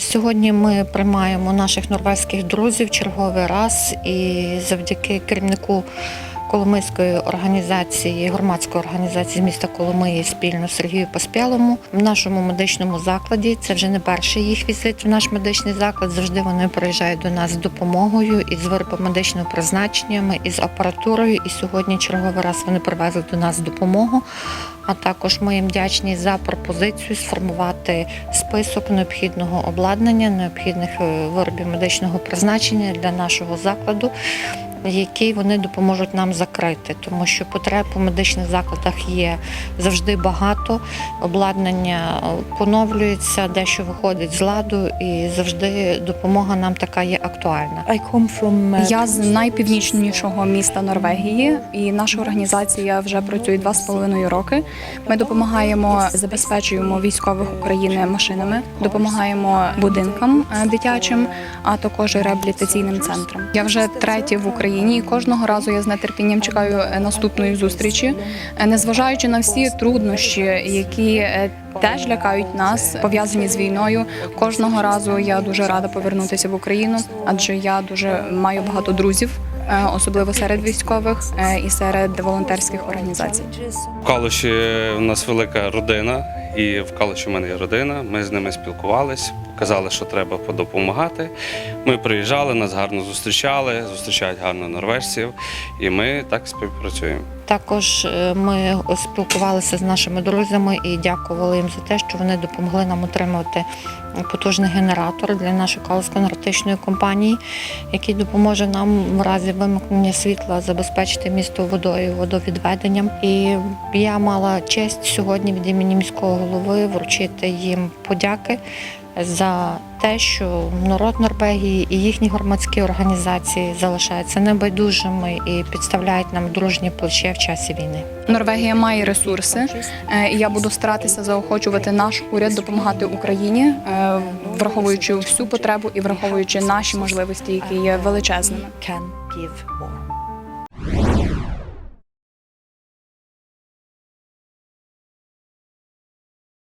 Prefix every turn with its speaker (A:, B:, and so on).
A: Сьогодні ми приймаємо наших норвезьких друзів черговий раз і завдяки керівнику Коломийської організації, громадської організації з міста Коломиї спільно Сергію Поспялому в нашому медичному закладі. Це вже не перший їх візит в наш медичний заклад. Завжди вони приїжджають до нас з допомогою із виробом медичного призначення, із апаратурою. І сьогодні черговий раз вони привезли до нас допомогу. А також ми їм вдячні за пропозицію сформувати список необхідного обладнання, необхідних е, виробів медичного призначення для нашого закладу, який вони допоможуть нам закрити, тому що потреб у медичних закладах є завжди багато. Обладнання е, поновлюється, дещо виходить з ладу, і завжди допомога нам така є актуальна.
B: From uh,
C: Я з найпівнічнішого міста Норвегії, і наша організація вже працює два з половиною роки. Ми допомагаємо, забезпечуємо військових України машинами, допомагаємо будинкам е, дитячим, а також реабілітаційним центрам. Я вже третє в Україні, і кожного разу я з нетерпінням чекаю е, наступної зустрічі, Е, незважаючи на всі труднощі, які е, Теж лякають нас, пов'язані з війною. Кожного разу я дуже рада повернутися в Україну, адже я дуже маю багато друзів, особливо серед військових і серед волонтерських організацій.
D: В Калуші у нас велика родина, і в Калуші в мене є родина. Ми з ними спілкувались, казали, що треба подопомагати. Ми приїжджали, нас гарно зустрічали, зустрічають гарно норвежців, і ми так співпрацюємо.
A: Також е, ми спілкувалися з нашими друзями і дякували їм за те, що вони допомогли нам отримати потужний генератор для нашої калсько-енергетичної компанії, який допоможе нам в разі вимкнення світла забезпечити місто водою, водовідведенням. І я мала честь сьогодні від імені міського голови вручити їм подяки. За те, що народ Норвегії і їхні громадські організації залишаються небайдужими і підставляють нам дружні плече в часі війни.
C: Норвегія має ресурси, е, і я буду старатися заохочувати наш уряд допомагати Україні, е, враховуючи всю потребу і враховуючи наші можливості, які є величезними.